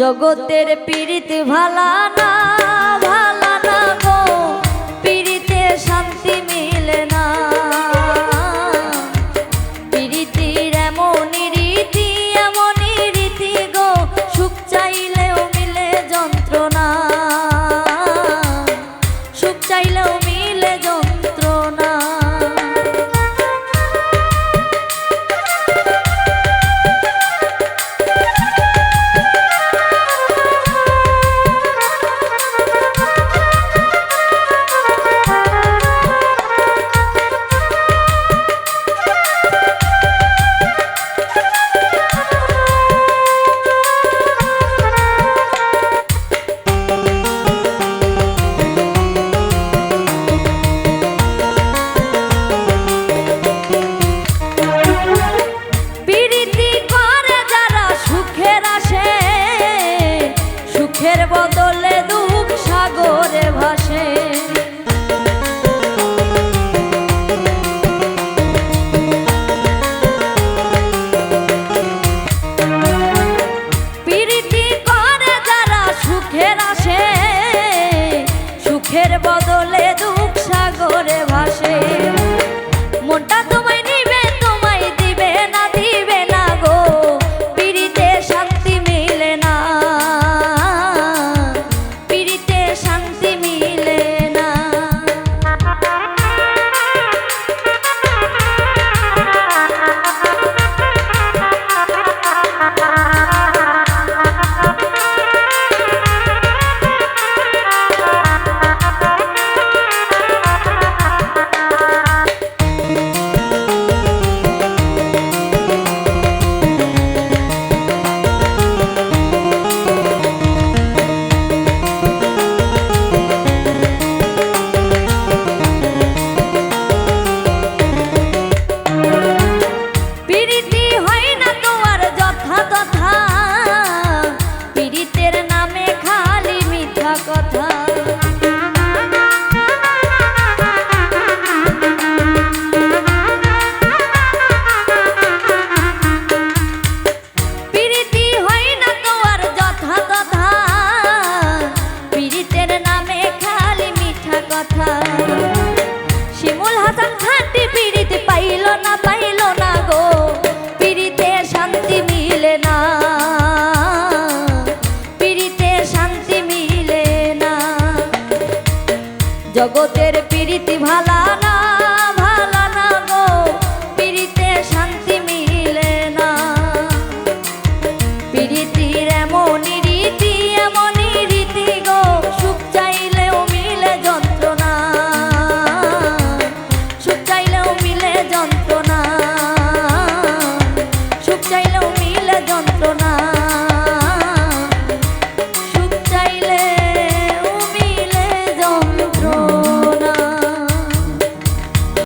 জগতের পীড়িত ভালা না ভালা না গো। পীড়িতে শান্তি মিলে না। পীড়িতির এমনই রীতি এমনই রীতি গো, সুখ চাইলেও মিলে যন্ত্রণা। সুখ চাইলেও মিলে যন্ত্রণা। সুখের বদলে দুঃখ সাগরে ভাসে। কথা। don't throw